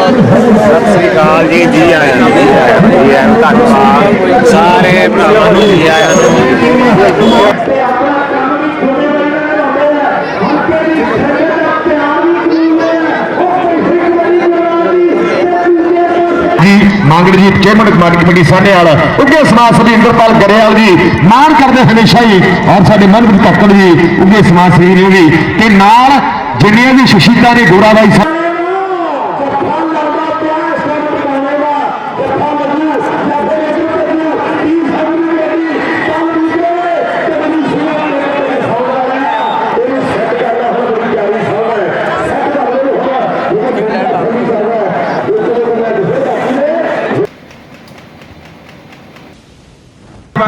ਸਤਿ ਸ੍ਰੀ ਅਕਾਲ ਜੀ ਜੀ ਆਇਆਂ ਨੂੰ ਜੀ ਆਇਆਂ ਨੂੰ ਜੀ ਧੰਨਵਾਦ। ਸਾਰੇ ਭਰਾਵਾਂ ਨੂੰ ਜੀ ਆਇਆਂ ਨੂੰ ਮੰਗੜ ਚੇਅਰਮੈਨ ਕਮਾਟੀ ਕਮੇਟੀ ਸਾਡੇ ਵਾਲ ਉੱਗੇ ਸਮਾਜ ਸਭੀ ਇੰਦਰਪਾਲ ਗਰੇਵਾਲ ਜੀ, ਮਾਣ ਕਰਦੇ ਹਮੇਸ਼ਾ ਹੀ, ਔਰ ਸਾਡੇ ਮਨਪ੍ਰੀਤ ਕੱਕੜ ਜੀ ਉੱਗੇ ਸਮਾਜ ਸਭੀ ਨੇ ਵੀ, ਤੇ ਨਾਲ ਜਿੰਨੀਆਂ ਵੀ ਸ਼ਹੀਦਾਂ ਦੇ ਗੋਰਾਬਾਈ ਸਾਹਿਬ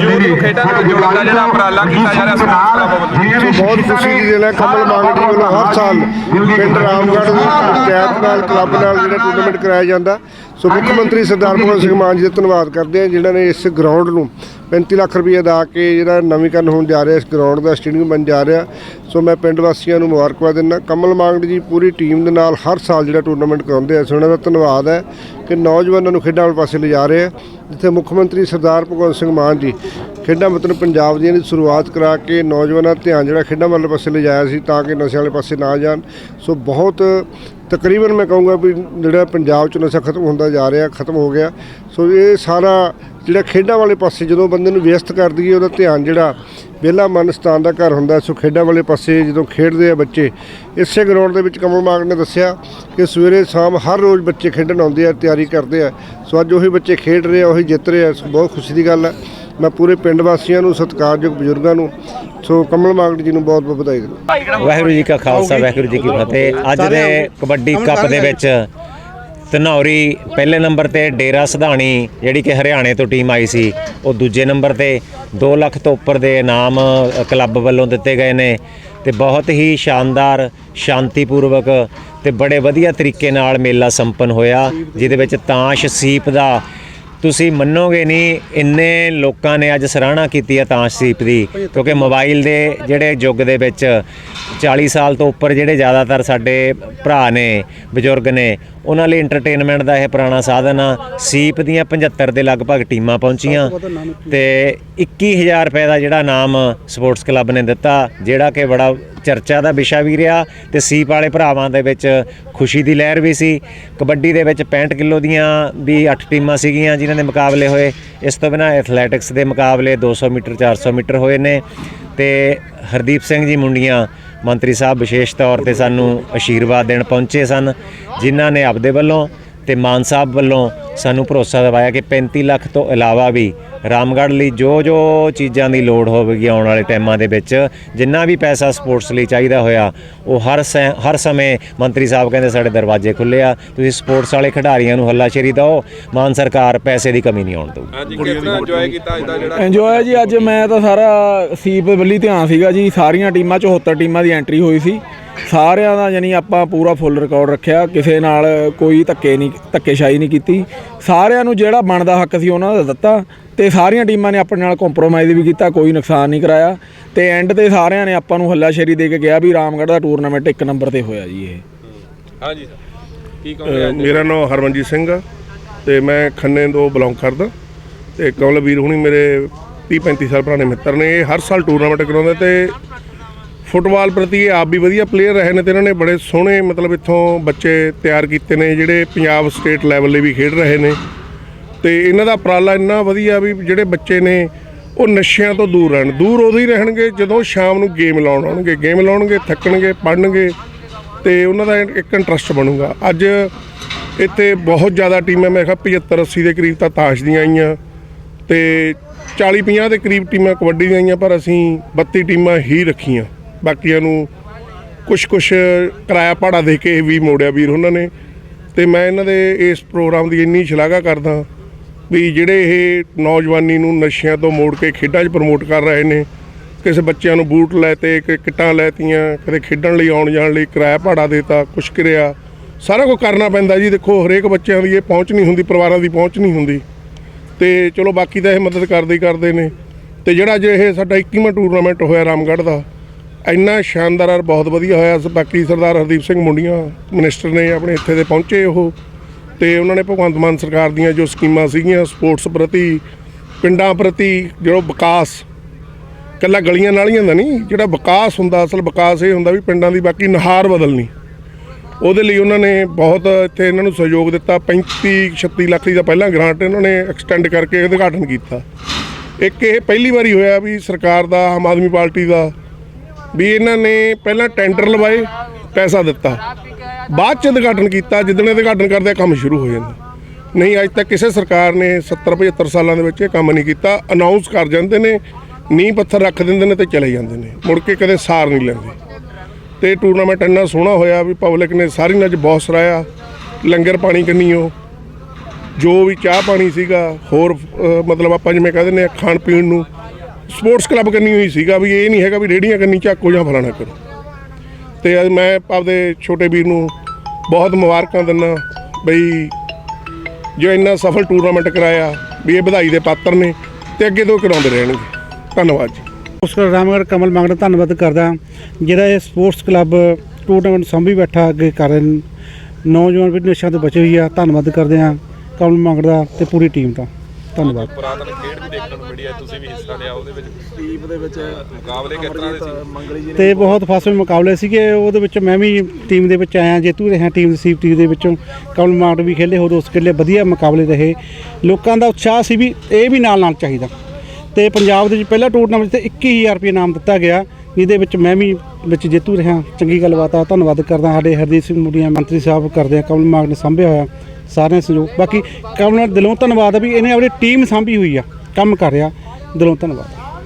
ਯੂਥ ਨੂੰ ਖੇਡਾਂ ਨਾਲ ਜੋੜਨ ਦਾ ਜਿਹੜਾ ਉਪਰਾਲਾ ਕੀਤਾ ਜਾ ਰਿਹਾ ਸਪੋਰਟਸ ਕਲੱਬ ਵੱਲੋਂ ਸੋ ਬਹੁਤ ਖੁਸ਼ੀ ਦੀ ਦਿਨ ਹੈ ਕਮਲ ਮਾਂਗਟੀ ਵੱਲੋਂ ਹਰ ਸਾਲ ਪਿੰਡ ਰਾਮਗੜ੍ਹ ਦੀ ਪੰਚਾਇਤ ਨਾਲ ਕਲੱਬ ਨਾਲ ਜਿਹੜਾ ਟੂਰਨਾਮੈਂਟ ਕਰਾਇਆ ਜਾਂਦਾ। ਸੋ ਮੁੱਖ ਮੰਤਰੀ ਸਰਦਾਰ ਭਗਵੰਤ ਸਿੰਘ ਮਾਨ ਜੀ ਦਾ ਧੰਨਵਾਦ ਕਰਦੇ ਹਾਂ ਜਿਨ੍ਹਾਂ ਨੇ ਇਸ ਗਰਾਊਂਡ ਨੂੰ 35 ਲੱਖ ਰੁਪਏ ਅਦਾ ਕੇ ਜਿਹੜਾ ਨਵੀਕਰਨ ਹੋਣ ਜਾ ਰਿਹਾ ਇਸ ਗਰਾਊਂਡ ਦਾ ਸਟੇਡੀਅਮ ਬਣ ਜਾ ਰਿਹਾ। ਸੋ ਮੈਂ ਪਿੰਡ ਵਾਸੀਆਂ ਨੂੰ ਮੁਬਾਰਕਬਾਦ ਦਿੰਦਾ। ਕਮਲ ਮਾਂਗਟ ਜੀ ਪੂਰੀ ਟੀਮ ਦੇ ਨਾਲ ਹਰ ਸਾਲ ਜਿਹੜਾ ਟੂਰਨਾਮੈਂਟ ਕਰਾਉਂਦੇ ਆ ਸੋ ਉਹਨਾਂ ਦਾ ਧੰਨਵਾਦ ਹੈ ਕਿ ਨੌਜਵਾਨਾਂ ਨੂੰ ਖੇਡਾਂ ਵਾਲੇ ਪਾਸੇ ਲਿਜਾ ਰਹੇ ਆ ਜਿੱਥੇ ਮੁੱਖ ਮੰਤਰੀ ਸਰਦਾਰ ਭਗਵੰਤ ਸਿੰਘ ਮਾਨ ਜੀ ਖੇਡਾਂ ਮਤਲਬ ਪੰਜਾਬ ਦੀਆਂ ਦੀ ਸ਼ੁਰੂਆਤ ਕਰਾ ਕੇ ਨੌਜਵਾਨਾਂ ਦਾ ਧਿਆਨ ਜਿਹੜਾ ਖੇਡਾਂ ਵਾਲੇ ਪਾਸੇ ਲਿਜਾਇਆ ਸੀ ਤਾਂ ਕਿ ਨਸ਼ਿਆਂ ਵਾਲੇ ਪਾਸੇ ਨਾ ਜਾਣ। ਸੋ ਬਹੁਤ ਤਕਰੀਬਨ ਮੈਂ ਕਹੂੰਗਾ ਵੀ ਜਿਹੜਾ ਪੰਜਾਬ 'ਚ ਨਸ਼ਾ ਖਤਮ ਹੁੰਦਾ ਜਾ ਰਿਹਾ, ਖਤਮ ਹੋ ਗਿਆ। ਸੋ ਇਹ ਸਾਰਾ ਜਿਹੜਾ ਖੇਡਾਂ ਵਾਲੇ ਪਾਸੇ ਜਦੋਂ ਬੰਦੇ ਨੂੰ ਵਿਅਸਤ ਕਰ ਦਈਏ, ਉਹਦਾ ਧਿਆਨ ਜਿਹੜਾ ਵਿਹਲਾ ਮਨ ਸਤਾਨ ਦਾ ਘਰ ਹੁੰਦਾ। ਸੋ ਖੇਡਾਂ ਵਾਲੇ ਪਾਸੇ ਜਦੋਂ ਖੇਡਦੇ ਆ ਬੱਚੇ, ਇਸੇ ਗਰਾਊਂਡ ਦੇ ਵਿੱਚ ਕਮਲ ਮਾਗ ਨੇ ਦੱਸਿਆ ਕਿ ਸਵੇਰੇ ਸ਼ਾਮ ਹਰ ਰੋਜ਼ ਬੱਚੇ ਖੇਡਣ ਆਉਂਦੇ ਆ, ਤਿਆਰੀ ਕਰਦੇ ਆ। ਸੋ ਅੱਜ ਉਹੀ ਬੱਚੇ ਖੇਡ ਰਹੇ ਆ, ਉਹੀ ਜਿੱਤ ਰਹੇ ਆ। ਸੋ ਬਹੁਤ ਖੁਸ਼ੀ ਦੀ ਗੱਲ ਹੈ ਮੈਂ ਪੂਰੇ ਪਿੰਡ ਵਾਸੀਆਂ ਨੂੰ ਸਤਿਕਾਰਯੋਗ ਬਜ਼ੁਰਗਾਂ ਨੂੰ ਸੋ ਕਮਲ ਮਾਗਟ ਜੀ ਨੂੰ ਬਹੁਤ ਬਹੁਤ ਵਧਾਈ ਦਿੰਦਾ। ਵਾਹਿਗੁਰੂ ਜੀ ਕਾ ਖਾਲਸਾ ਵਾਹਿਗੁਰੂ ਜੀ ਕੀ ਫਤਿਹ। ਅੱਜ ਦੇ ਕਬੱਡੀ ਕੱਪ ਦੇ ਵਿੱਚ ਧਨੌਰੀ ਪਹਿਲੇ ਨੰਬਰ ਤੇ ਡੇਰਾ ਸਧਾਣੀ ਜਿਹੜੀ ਕਿ ਹਰਿਆਣੇ ਤੋਂ ਟੀਮ ਆਈ ਸੀ ਉਹ ਦੂਜੇ ਨੰਬਰ ਤੇ 2 ਲੱਖ ਤੋਂ ਉੱਪਰ ਦੇ ਇਨਾਮ ਕਲੱਬ ਵੱਲੋਂ ਦਿੱਤੇ ਗਏ ਨੇ। ਤੇ ਬਹੁਤ ਹੀ ਸ਼ਾਨਦਾਰ ਸ਼ਾਂਤੀਪੂਰਵਕ ਤੇ ਬੜੇ ਵਧੀਆ ਤਰੀਕੇ ਨਾਲ ਮੇਲਾ ਸੰਪੰਨ ਹੋਇਆ ਜਿਹਦੇ ਵਿੱਚ ਤਾਸ਼ ਸੀਪ ਦਾ ਤੁਸੀਂ ਮੰਨੋਗੇ ਨਹੀਂ, ਇੰਨੇ ਲੋਕਾਂ ਨੇ ਅੱਜ ਸਰਾਹਣਾ ਕੀਤੀ ਹੈ ਤਾਸ਼ਦੀਪ ਦੀ, ਕਿਉਂਕਿ ਮੋਬਾਈਲ ਦੇ ਜਿਹੜੇ ਯੁੱਗ ਦੇ ਵਿੱਚ 40 ਸਾਲ ਤੋਂ ਉੱਪਰ ਜਿਹੜੇ ਜ਼ਿਆਦਾਤਰ ਸਾਡੇ ਭਰਾ ਨੇ, ਬਜ਼ੁਰਗ ਨੇ ਉਹਨਾਂ ਲਈ ਐਂਟਰਟੇਨਮੈਂਟ ਦਾ ਇਹ ਪੁਰਾਣਾ ਸਾਧਨ ਆ। ਸੀਪ ਦੀਆਂ 75 ਦੇ ਲਗਭਗ ਟੀਮਾਂ ਪਹੁੰਚੀਆਂ ਤੇ 21000 ਰੁਪਏ ਦਾ ਜਿਹੜਾ ਨਾਮ ਸਪੋਰਟਸ ਕਲੱਬ ਨੇ ਦਿੱਤਾ, ਜਿਹੜਾ ਕਿ ਬੜਾ ਚਰਚਾ ਦਾ ਵਿਸ਼ਾ ਵੀ ਰਿਹਾ ਤੇ ਸੀਪ ਵਾਲੇ ਭਰਾਵਾਂ ਦੇ ਵਿੱਚ ਖੁਸ਼ੀ ਦੀ ਲਹਿਰ ਵੀ ਸੀ। ਕਬੱਡੀ ਦੇ ਵਿੱਚ 65 ਕਿਲੋ ਦੀਆਂ ਵੀ 8 ਟੀਮਾਂ ਸੀਗੀਆਂ ਜਿਨ੍ਹਾਂ ਦੇ ਮੁਕਾਬਲੇ ਹੋਏ। ਇਸ ਤੋਂ ਬਿਨਾਂ ਐਥਲੈਟਿਕਸ ਦੇ ਮੁਕਾਬਲੇ 200 ਮੀਟਰ 400 ਮੀਟਰ ਹੋਏ ਨੇ ਤੇ ਹਰਦੀਪ ਸਿੰਘ ਜੀ ਮੁੰਡੀਆਂ ਮੰਤਰੀ ਸਾਹਿਬ ਵਿਸ਼ੇਸ਼ ਤੌਰ ਤੇ ਸਾਨੂੰ ਅਸ਼ੀਰਵਾਦ ਦੇਣ ਪਹੁੰਚੇ ਸਨ, ਜਿਨ੍ਹਾਂ ਨੇ ਆਪਦੇ ਵੱਲੋਂ ਤੇ ਮਾਨ ਸਾਹਿਬ ਵੱਲੋਂ ਸਾਨੂੰ ਭਰੋਸਾ ਦਿਵਾਇਆ ਕਿ 35 ਲੱਖ ਤੋਂ ਇਲਾਵਾ ਵੀ ਰਾਮਗੜ੍ਹ ਲਈ ਜੋ ਜੋ ਚੀਜ਼ਾਂ ਦੀ ਲੋੜ ਹੋਵੇਗੀ ਆਉਣ ਵਾਲੇ ਟਾਈਮਾਂ ਦੇ ਵਿੱਚ ਜਿੰਨਾ ਵੀ ਪੈਸਾ ਸਪੋਰਟਸ ਲਈ ਚਾਹੀਦਾ ਹੋਇਆ ਉਹ ਹਰ ਸੈ- ਹਰ ਸਮੇਂ ਮੰਤਰੀ ਸਾਹਿਬ ਕਹਿੰਦੇ ਸਾਡੇ ਦਰਵਾਜ਼ੇ ਖੁੱਲੇ ਆ ਤੁਸੀਂ ਸਪੋਰਟਸ ਵਾਲੇ ਖਿਡਾਰੀਆਂ ਨੂੰ ਹੱਲਾਸ਼ੇਰੀ ਦਿਓ ਮਾਨ ਸਰਕਾਰ ਪੈਸੇ ਦੀ ਕਮੀ ਨਹੀਂ ਆਉਣ ਦਊਗੀ ਇੰਜੋਏ ਕੀਤਾ ਅੱਜ ਦਾ ਜਿਹੜਾ ਇੰਜੋਏ ਜੀ ਅੱਜ ਮੈਂ ਤਾਂ ਸਾਰਾ ਸੀਪ ਵੱਲੀ ਧਿਆਨ ਸੀਗਾ ਜੀ ਸਾਰੀਆਂ ਟੀਮਾਂ 74 ਟੀਮਾਂ ਦੀ ਐਂਟਰੀ ਹੋਈ ਸੀ। ਸਾਰਿਆਂ ਦਾ ਯਾਨੀ ਆਪਾਂ ਪੂਰਾ ਫੁੱਲ ਰਿਕਾਰਡ ਰੱਖਿਆ ਕਿਸੇ ਨਾਲ ਕੋਈ ਧੱਕੇ ਨਹੀਂ ਧੱਕੇਸ਼ਾਹੀ ਨਹੀਂ ਕੀਤੀ। ਸਾਰਿਆਂ ਨੂੰ ਜਿਹੜਾ ਬਣਦਾ ਹੱਕ ਸੀ ਉਹਨਾਂ ਦਾ ਦਿੱਤਾ ਤੇ ਸਾਰੀਆਂ ਟੀਮਾਂ ਨੇ ਆਪਣੇ ਨਾਲ ਕੰਪਰੋਮਾਈਜ਼ ਵੀ ਕੀਤਾ ਕੋਈ ਨੁਕਸਾਨ ਨਹੀਂ ਕਰਾਇਆ। ਤੇ ਐਂਡ ਤੇ ਸਾਰਿਆਂ ਨੇ ਆਪਾਂ ਨੂੰ ਹੱਲਾਸ਼ੇਰੀ ਦੇ ਕੇ ਗਿਆ ਵੀ ਰਾਮਗੜ੍ਹ ਦਾ ਟੂਰਨਾਮੈਂਟ ਇੱਕ ਨੰਬਰ ਤੇ ਹੋਇਆ ਜੀ ਇਹ। ਹਾਂਜੀ ਸਰ ਕੀ ਕਹੋਗੇ ਮੇਰਾ ਨਾਮ ਹਰਮਨਜੀਤ ਸਿੰਘ ਆ ਤੇ ਮੈਂ ਖੰਨੇ ਤੋਂ ਬਿਲੋਂਗ ਕਰਦਾ। ਤੇ ਕਮਲ ਵੀਰ ਹੁਣੀ ਮੇਰੇ 30 35 ਸਾਲ ਪੁਰਾਣੇ ਮਿੱਤਰ ਨੇ ਇਹ ਹਰ ਸਾਲ ਟੂਰਨਾਮੈਂਟ ਕਰਾਉਂਦੇ ਤੇ ਫੁੱਟਬਾਲ ਪ੍ਰਤੀ ਇਹ ਆਪ ਵੀ ਵਧੀਆ ਪਲੇਅਰ ਰਹੇ ਨੇ ਤੇ ਇਹਨਾਂ ਨੇ ਬੜੇ ਸੋਹਣੇ ਮਤਲਬ ਇੱਥੋਂ ਬੱਚੇ ਤਿਆਰ ਕੀਤੇ ਨੇ, ਜਿਹੜੇ ਪੰਜਾਬ ਸਟੇਟ ਲੈਵਲ ਲਈ ਵੀ ਖੇਡ ਰਹੇ ਨੇ। ਤੇ ਇਹਨਾਂ ਦਾ ਉਪਰਾਲਾ ਇੰਨਾ ਵਧੀਆ ਵੀ ਜਿਹੜੇ ਬੱਚੇ ਨੇ, ਉਹ ਨਸ਼ਿਆਂ ਤੋਂ ਦੂਰ ਰਹਿਣ। ਦੂਰ ਉਦੋਂ ਹੀ ਰਹਿਣਗੇ ਜਦੋਂ ਸ਼ਾਮ ਨੂੰ ਗੇਮ ਲਾਉਣ ਆਉਣਗੇ। ਗੇਮ ਲਾਉਣਗੇ, ਥੱਕਣਗੇ ਪੜਨਗੇ ਤੇ ਉਹਨਾਂ ਦਾ ਇੱਕ ਇੰਟਰਸਟ ਬਣੂਗਾ। ਅੱਜ ਇੱਥੇ ਬਹੁਤ ਜ਼ਿਆਦਾ ਟੀਮਾਂ, ਮੈਂ ਕਿਹਾ 75 80 ਦੇ ਕਰੀਬ ਤਾਂ ਤਾਸ਼ ਦੀਆਂ ਆਈਆਂ। ਤੇ 40 50 ਦੇ ਕਰੀਬ ਟੀਮਾਂ ਕਬੱਡੀ ਦੀਆਂ ਆਈਆਂ, ਪਰ ਅਸੀਂ 32 ਟੀਮਾਂ ਹੀ ਰੱਖੀਆਂ। ਬਾਕੀਆਂ ਨੂੰ ਕੁਛ ਕੁਛ ਕਿਰਾਇਆ ਭਾੜਾ ਦੇ ਕੇ ਵੀ ਮੋੜਿਆ ਵੀਰ ਉਹਨਾਂ ਨੇ। ਤੇ ਮੈਂ ਇਹਨਾਂ ਦੇ ਇਸ ਪ੍ਰੋਗਰਾਮ ਦੀ ਇੰਨੀ ਸ਼ਲਾਘਾ ਕਰਦਾ ਵੀ ਜਿਹੜੇ ਇਹ ਨੌਜਵਾਨੀ ਨੂੰ ਨਸ਼ਿਆਂ ਤੋਂ ਮੋੜ ਕੇ ਖੇਡਾਂ 'ਚ ਪ੍ਰਮੋਟ ਕਰ ਰਹੇ ਨੇ, ਕਿਸੇ ਬੱਚਿਆਂ ਨੂੰ ਬੂਟ ਲੈ ਤੇ ਕਿੱਟਾਂ ਲੈਤੀਆਂ, ਕਦੇ ਖੇਡਣ ਲਈ ਆਉਣ ਜਾਣ ਲਈ ਕਿਰਾਇਆ ਭਾੜਾ ਦੇਤਾ, ਕੁਛ ਕਰਿਆ। ਸਾਰਾ ਕੁਝ ਕਰਨਾ ਪੈਂਦਾ ਜੀ। ਦੇਖੋ, ਹਰੇਕ ਬੱਚਿਆਂ ਦੀ ਇਹ ਪਹੁੰਚ ਨਹੀਂ ਹੁੰਦੀ, ਪਰਿਵਾਰਾਂ ਦੀ ਪਹੁੰਚ ਨਹੀਂ ਹੁੰਦੀ। ਤੇ ਚਲੋ, ਬਾਕੀ ਤਾਂ ਇਹ ਮਦਦ ਕਰਦੇ ਹੀ ਕਰਦੇ ਨੇ। ਤੇ ਜਿਹੜਾ ਜੇ ਇਹ ਸਾਡਾ 21ਵਾਂ ਟੂਰਨਾਮੈਂਟ ਹੋਇਆ ਰਾਮਗੜ੍ਹ ਦਾ ਇੰਨਾ ਸ਼ਾਨਦਾਰ ਔਰ ਬਹੁਤ ਵਧੀਆ ਹੋਇਆ ਬਾਕੀ ਸਰਦਾਰ ਹਰਦੀਪ ਸਿੰਘ ਮੁੰਡੀਆਂ ਮਿਨਿਸਟਰ ਨੇ ਆਪਣੇ ਇੱਥੇ ਦੇ ਪਹੁੰਚੇ ਉਹ। ਤੇ ਉਹਨਾਂ ਨੇ ਭਗਵੰਤ ਮਾਨ ਸਰਕਾਰ ਦੀਆਂ ਜੋ ਸਕੀਮਾਂ ਸੀਗੀਆਂ ਸਪੋਰਟਸ ਪ੍ਰਤੀ, ਪਿੰਡਾਂ ਪ੍ਰਤੀ ਜੋ ਵਿਕਾਸ ਕੱਲਾ ਗਲੀਆਂ ਨਾਲੀਆਂ ਦਾ ਨਹੀਂ, ਜਿਹੜਾ ਵਿਕਾਸ ਹੁੰਦਾ, ਅਸਲ ਵਿਕਾਸ ਇਹ ਹੁੰਦਾ ਵੀ ਪਿੰਡਾਂ ਦੀ ਬਾਕੀ ਨਹਾਰ ਬਦਲਣੀ। ਉਹਦੇ ਲਈ ਉਹਨਾਂ ਨੇ ਬਹੁਤ ਇੱਥੇ ਇਹਨਾਂ ਨੂੰ ਸਹਿਯੋਗ ਦਿੱਤਾ 35 36 ਲੱਖ ਦੀ ਤਾਂ ਪਹਿਲਾਂ ਗ੍ਰਾਂਟ ਇਹਨਾਂ ਨੇ ਐਕਸਟੈਂਡ ਕਰਕੇ ਉਦਘਾਟਨ ਕੀਤਾ। ਇੱਕ ਇਹ ਪਹਿਲੀ ਵਾਰੀ ਹੋਇਆ ਵੀ ਸਰਕਾਰ ਦਾ, ਆਮ ਆਦਮੀ ਪਾਰਟੀ ਦਾ ਵੀ ਇਹਨਾਂ ਨੇ ਪਹਿਲਾਂ ਟੈਂਡਰ ਲਵਾਏ, ਪੈਸਾ ਦਿੱਤਾ। ਬਾਅਦ ਚ ਉਦਘਾਟਨ ਕੀਤਾ, ਜਿੱਦਣ ਉਦਘਾਟਨ ਕਰਦੇ ਕੰਮ ਸ਼ੁਰੂ ਹੋ ਜਾਂਦਾ। ਨਹੀਂ, ਅੱਜ ਤੱਕ ਕਿਸੇ ਸਰਕਾਰ ਨੇ 70 75 ਸਾਲਾਂ ਦੇ ਵਿੱਚ ਇਹ ਕੰਮ ਨਹੀਂ ਕੀਤਾ। ਅਨਾਉਂਸ ਕਰ ਜਾਂਦੇ ਨੇ, ਨੀਂਹ ਪੱਥਰ ਰੱਖ ਦਿੰਦੇ ਨੇ ਤੇ ਚਲੇ ਜਾਂਦੇ ਨੇ। ਮੁੜ ਕੇ ਕਦੇ ਸਾਰ ਨਹੀਂ ਲੈਂਦੇ। ਤੇ ਟੂਰਨਾਮੈਂਟ ਇੰਨਾ ਸੋਹਣਾ ਹੋਇਆ ਵੀ ਪਬਲਿਕ ਨੇ ਸਾਰੀ ਨੱਚ ਬਹੁਤ ਸਰਾਇਆ ਲੰਗਰ ਪਾਣੀ ਕੰਨੀਓ ਜੋ ਵੀ ਚਾਹ ਪਾਣੀ ਸੀਗਾ, ਹੋਰ ਮਤਲਬ ਆਪਾਂ ਜਿਵੇਂ ਕਹਿ ਦਿੰਦੇ ਆ ਖਾਣ ਪੀਣ ਨੂੰ ਸਪੋਰਟਸ ਕਲੱਬ ਕੰਨੀ ਹੋਈ ਸੀਗਾ ਵੀ ਇਹ ਨਹੀਂ ਹੈਗਾ ਵੀ ਰੇੜੀਆਂ ਕਰਨੀ ਝਾਕੋ ਜਾਂ ਫਲਾਣਾ ਕਰੋ ਤੇ ਅੱਜ ਮੈਂ ਆਪਦੇ ਛੋਟੇ ਵੀਰ ਨੂੰ ਬਹੁਤ ਮੁਬਾਰਕਾਂ ਦਿੰਦਾ ਬਈ ਜੋ ਇੰਨਾ ਸਫਲ ਟੂਰਨਾਮੈਂਟ ਕਰਾਇਆ, ਵੀ ਇਹ ਵਧਾਈ ਦੇ ਪਾਤਰ ਨੇ ਤੇ ਅੱਗੇ ਤੋਂ ਕਰਾਉਂਦੇ ਰਹਿਣਗੇ। ਧੰਨਵਾਦ ਜੀ। ਉਸ ਰਾਮਗੜ੍ਹ ਕਮਲ ਮੰਗਣ, ਧੰਨਵਾਦ ਕਰਦਾ। ਜਿਹੜਾ ਇਹ ਸਪੋਰਟਸ ਕਲੱਬ ਟੂਰਨਾਮੈਂਟ ਸੰਭੀ ਬੈਠਾ ਅੱਗੇ ਕਰ ਰਹੇ ਨੇ। ਨੌਜਵਾਨ ਵੀ ਨਸ਼ਿਆਂ ਤੋਂ ਬਚੇ ਹੋਈ ਆ, ਧੰਨਵਾਦ ਕਰਦੇ ਆ ਕਮਲ ਮੰਗੜ ਦਾ ਤੇ ਪੂਰੀ ਟੀਮ ਦਾ। ਧੰਨਵਾਦ। ਪੁਰਾਤਨ ਖੇਡ ਵੀ ਦੇਖਣ ਨੂੰ ਮਿਲੀ ਹੈ ਤੁਸੀਂ ਵੀ ਹਿੱਸਾ ਲਿਆ ਉਹਦੇ ਵਿੱਚ ਟੀਮ ਦੇ ਵਿੱਚ ਮੁਕਾਬਲੇ ਕਿਸ ਤਰ੍ਹਾਂ ਦੇ ਸੀ? ਮੰਗਲੀ ਜੀ ਤੇ ਬਹੁਤ ਫਾਸਲੇ ਮੁਕਾਬਲੇ ਸੀਗੇ ਉਹਦੇ ਵਿੱਚ ਮੈਂ ਵੀ ਟੀਮ ਦੇ ਵਿੱਚ ਆਇਆ ਜੇਤੂ ਰਿਹਾ ਟੀਮ ਦੀ ਸੀਪਟੀ ਦੇ ਵਿੱਚੋਂ। ਕਮਲ ਮੰਗੜ ਵੀ ਖੇਲੇ ਹੋਰ ਉਸ ਖੇਲੇ ਵਧੀਆ ਮੁਕਾਬਲੇ ਰਹੇ। ਲੋਕਾਂ ਦਾ ਉਤਸ਼ਾਹ ਸੀ ਵੀ ਇਹ ਵੀ ਨਾਲ ਨਾਲ ਚਾਹੀਦਾ। ਤੇ ਪੰਜਾਬ ਦੇ ਵਿੱਚ ਪਹਿਲਾ ਟੂਰਨਾਮੈਂਟ ਤੇ 21000 ਰੁਪਏ ਇਨਾਮ ਦਿੱਤਾ ਗਿਆ। ਇਹਦੇ ਵਿੱਚ ਮੈਂ ਵੀ ਵਿੱਚ ਜੇਤੂ ਰਿਹਾ, ਚੰਗੀ ਗੱਲਬਾਤ ਆ, ਧੰਨਵਾਦ ਕਰਦਾ ਸਾਡੇ ਹਰਦੀਪ ਸਿੰਘ ਮੁੰਡੀਆਂ, ਮੰਤਰੀ ਸਾਹਿਬ ਕਰਦੇ ਆ, ਕਮਲ ਮਾਗ ਨੇ ਸਾਂਭਿਆ ਹੋਇਆ, ਸਾਰਿਆਂ ਸਹਿਯੋਗ। ਬਾਕੀ ਕਮਲ ਦਿਲੋਂ ਧੰਨਵਾਦ ਆ ਵੀ ਇਹਨੇ ਆਪਣੀ ਟੀਮ ਸਾਂਭੀ ਹੋਈ ਆ, ਕੰਮ ਕਰ ਰਿਹਾ, ਦਿਲੋਂ ਧੰਨਵਾਦ।